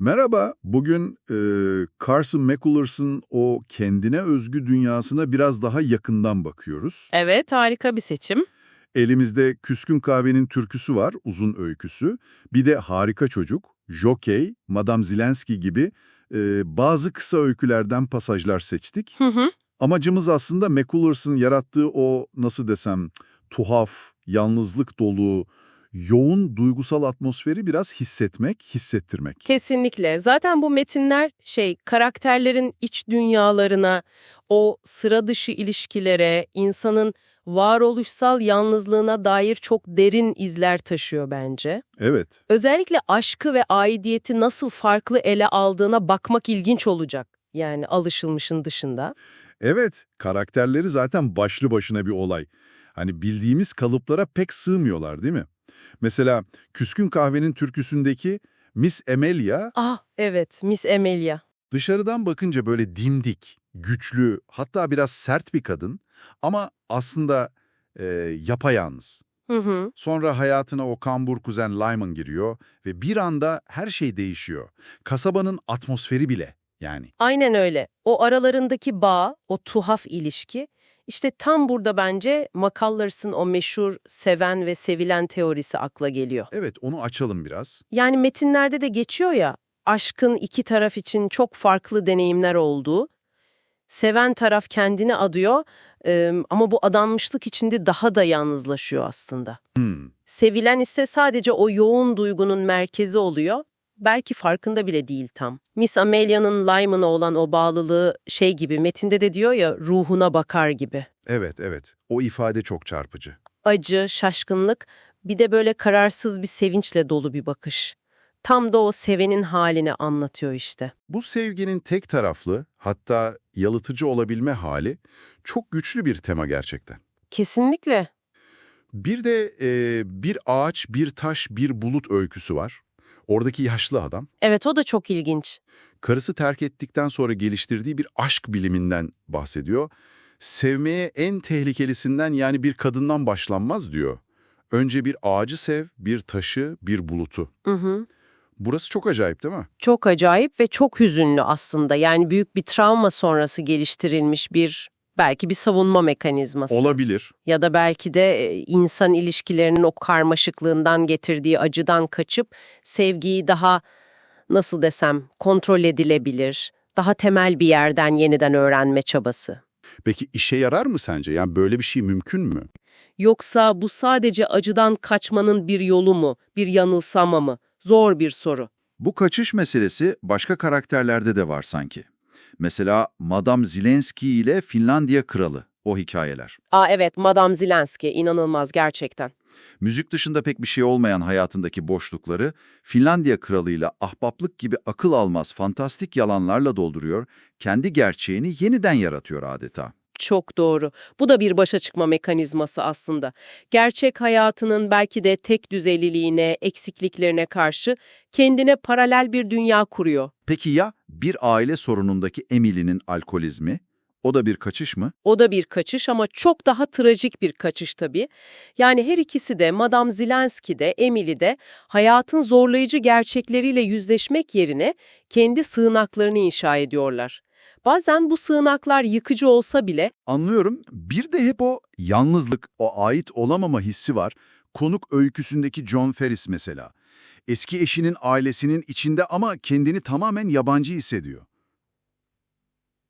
Merhaba, bugün e, Carson McCullours'ın o kendine özgü dünyasına biraz daha yakından bakıyoruz. Evet, harika bir seçim. Elimizde Küskün Kahvenin türküsü var, uzun öyküsü. Bir de Harika Çocuk, Jockey, Madame Zelensky gibi e, bazı kısa öykülerden pasajlar seçtik. Hı hı. Amacımız aslında McCullours'ın yarattığı o, nasıl desem, tuhaf, yalnızlık dolu, yoğun duygusal atmosferi biraz hissetmek, hissettirmek. Kesinlikle. Zaten bu metinler şey, karakterlerin iç dünyalarına, o sıra dışı ilişkilere, insanın varoluşsal yalnızlığına dair çok derin izler taşıyor bence. Evet. Özellikle aşkı ve aidiyeti nasıl farklı ele aldığına bakmak ilginç olacak. Yani alışılmışın dışında. Evet, karakterleri zaten başlı başına bir olay. Hani bildiğimiz kalıplara pek sığmıyorlar değil mi? Mesela Küskün Kahvenin türküsündeki Miss Emilia Ah, evet, Miss Emilia. dışarıdan bakınca böyle dimdik, güçlü, hatta biraz sert bir kadın ama aslında e, yapayalnız. Hı hı. Sonra hayatına o kambur kuzen Lyman giriyor ve bir anda her şey değişiyor. Kasabanın atmosferi bile yani. Aynen öyle. O aralarındaki bağ, o tuhaf ilişki, işte tam burada bence McCullours'ın o meşhur seven ve sevilen teorisi akla geliyor. Evet, onu açalım biraz. Yani metinlerde de geçiyor ya, aşkın iki taraf için çok farklı deneyimler olduğu. Seven taraf kendini adıyor e, ama bu adanmışlık içinde daha da yalnızlaşıyor aslında. Hmm. Sevilen ise sadece o yoğun duygunun merkezi oluyor. Belki farkında bile değil tam. Miss Amelia'nın Lyman'a olan o bağlılığı şey gibi metinde de diyor ya ruhuna bakar gibi. Evet, evet. O ifade çok çarpıcı. Acı, şaşkınlık bir de böyle kararsız bir sevinçle dolu bir bakış. Tam da o sevenin halini anlatıyor işte. Bu sevginin tek taraflı, hatta yalıtıcı olabilme hali çok güçlü bir tema gerçekten. Kesinlikle. Bir de e, bir ağaç, bir taş, bir bulut öyküsü var. Oradaki yaşlı adam, Evet o da çok ilginç. karısı terk ettikten sonra geliştirdiği bir aşk biliminden bahsediyor. Sevmeye en tehlikelisinden yani bir kadından başlanmaz diyor. Önce bir ağacı sev, bir taşı, bir bulutu. Hı hı. Burası çok acayip değil mi? Çok acayip ve çok hüzünlü aslında. Yani büyük bir travma sonrası geliştirilmiş bir belki bir savunma mekanizması. Olabilir. ya da belki de e, insan ilişkilerinin o karmaşıklığından getirdiği acıdan kaçıp sevgiyi daha nasıl desem kontrol edilebilir, daha temel bir yerden yeniden öğrenme çabası. Peki işe yarar mı sence? Yani böyle bir şey mümkün mü? Yoksa bu sadece acıdan kaçmanın bir yolu mu, bir yanılsama mı? Zor bir soru. Bu kaçış meselesi başka karakterlerde de var sanki. Mesela Madame Zelensky ile Finlandiya Kralı, o hikayeler. Aa evet, Madame Zelensky inanılmaz gerçekten. Müzik dışında pek bir şey olmayan hayatındaki boşlukları Finlandiya Kralı'yla ahbaplık gibi akıl almaz fantastik yalanlarla dolduruyor, kendi gerçeğini yeniden yaratıyor adeta. Çok doğru. Bu da bir başa çıkma mekanizması aslında. Gerçek hayatının belki de tek düzeliliğine, eksikliklerine karşı kendine paralel bir dünya kuruyor. Peki ya bir aile sorunundaki Emily'nin alkolizmi? O da bir kaçış mı? O da bir kaçış ama çok daha trajik bir kaçış tabii. Yani her ikisi de Madame Zelensky de Emily de hayatın zorlayıcı gerçekleriyle yüzleşmek yerine kendi sığınaklarını inşa ediyorlar. Bazen bu sığınaklar yıkıcı olsa bile Anlıyorum. Bir de hep o yalnızlık, o ait olamama hissi var. Konuk öyküsündeki John Ferris mesela. Eski eşinin ailesinin içinde ama kendini tamamen yabancı hissediyor.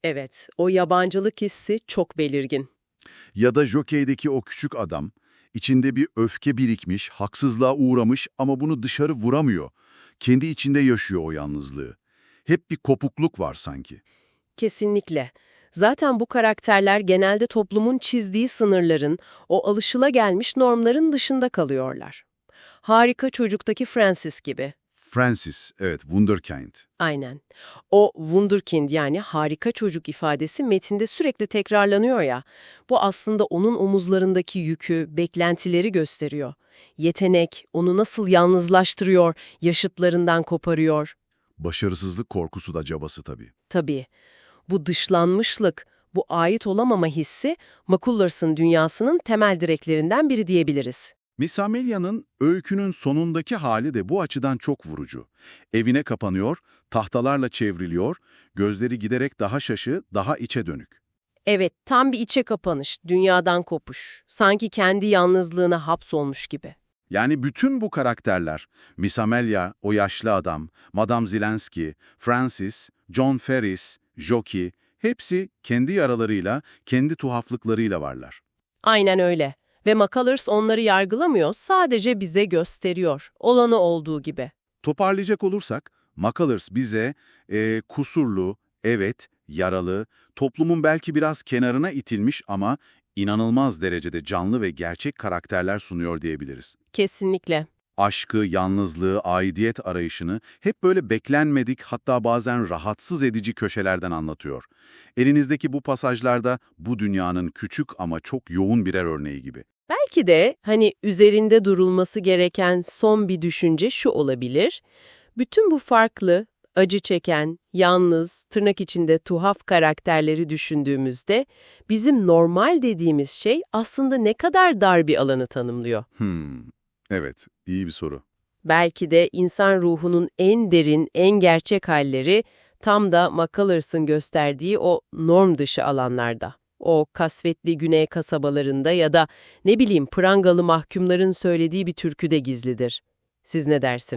evet o yabancılık hissi çok belirgin. Ya da Jockey'deki o küçük adam, içinde bir öfke birikmiş, haksızlığa uğramış ama bunu dışarı vuramıyor. Kendi içinde yaşıyor o yalnızlığı. Hep bir kopukluk var sanki. Kesinlikle. Zaten bu karakterler genelde toplumun çizdiği sınırların, o alışılagelmiş normların dışında kalıyorlar. Harika çocuktaki Francis gibi. Francis, evet, Wunderkind. Aynen. O wunderkind yani harika çocuk ifadesi metinde sürekli tekrarlanıyor ya. Bu aslında onun omuzlarındaki yükü, beklentileri gösteriyor. Yetenek onu nasıl yalnızlaştırıyor, yaşıtlarından koparıyor. Başarısızlık korkusu da cabası tabii. Tabii. Bu dışlanmışlık, bu ait olamama hissi McCullours'ın dünyasının temel direklerinden biri diyebiliriz. Miss Amelia'nın öykünün sonundaki hali de bu açıdan çok vurucu. Evine kapanıyor, tahtalarla çevriliyor, gözleri giderek daha şaşı, daha içe dönük. Evet, tam bir içe kapanış, dünyadan kopuş. Sanki kendi yalnızlığına hapsolmuş gibi. Yani bütün bu karakterler, Miss Amelia, o yaşlı adam, Madame Zelensky, Francis, John Ferris, Jockey, hepsi kendi yaralarıyla, kendi tuhaflıklarıyla varlar. Aynen öyle. Ve McCullers onları yargılamıyor, sadece bize gösteriyor. Olanı olduğu gibi. Toparlayacak olursak, McCullers bize e, kusurlu, evet, yaralı, toplumun belki biraz kenarına itilmiş ama inanılmaz derecede canlı ve gerçek karakterler sunuyor diyebiliriz. Kesinlikle. Aşkı, yalnızlığı, aidiyet arayışını hep böyle beklenmedik hatta bazen rahatsız edici köşelerden anlatıyor. Elinizdeki bu pasajlarda bu dünyanın küçük ama çok yoğun birer örneği gibi. Belki de hani üzerinde durulması gereken son bir düşünce şu olabilir. Bütün bu farklı, acı çeken, yalnız, tırnak içinde tuhaf karakterleri düşündüğümüzde bizim normal dediğimiz şey aslında ne kadar dar bir alanı tanımlıyor. Hmm, evet, iyi bir soru. Belki de insan ruhunun en derin, en gerçek halleri tam da McCullers'ın gösterdiği o norm dışı alanlarda. O kasvetli güney kasabalarında ya da ne bileyim prangalı mahkumların söylediği bir türküde gizlidir. Siz ne dersiniz?